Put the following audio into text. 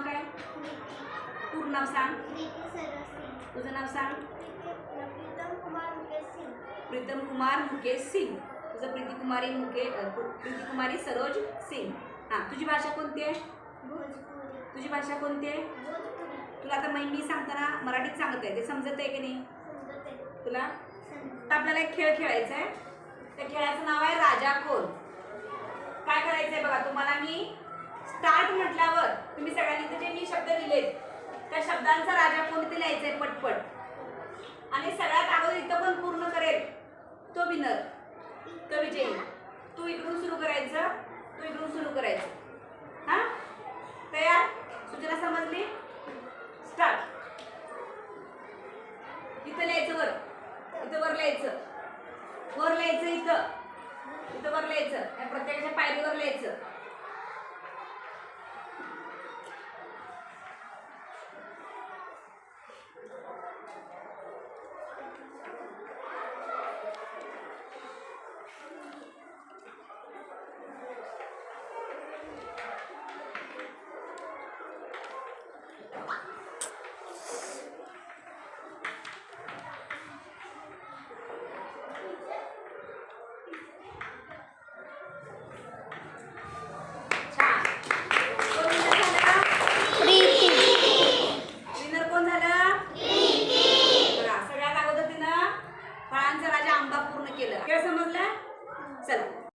नाव काय? पूर्ण नाव सांग. तुझं नाव सांग. प्रीतम कुमार मुकेश सिंग. प्रीतम कुमार मुकेश सिंग. तुझं प्रीती कुमारी मुके प्रीती कुमारी सरोज सिंग. हां तुझी भाषा कोणती आहे? भोजपुरी. तुझी भाषा कोणती आहे? भोजपुरी. तुला आता मी मी सांगताना मराठीत सांगत आहे ते समजत आहे की नाही? तुला? आता आपल्याला एक खेळ खेळायचा आहे. त्या खेळाचं नाव आहे राजा कोण काय करायचं आहे बघा तुम्हाला मी तुम्ही सगळ्यांनी इथे जे मी शब्द लिहिलेत त्या शब्दांचा राजा कोण ते लिहायचं पटपट. आणि सगळ्यात अगोदर इथं पण पूर्ण करेल. तो विनर. तो विजयी. तू इकडून सुरू करायचं. तू इकडून सुरू करायचं. हां? तयार? सूचना समजली? स्टार्ट इथं लिहायचं वर. इथं वर लिहायचं. वर लिहायचं इथं. इथं वर लिहायचं. प्रत्येकाच्या पायरीवर लिहायचं. काय समजला? चला.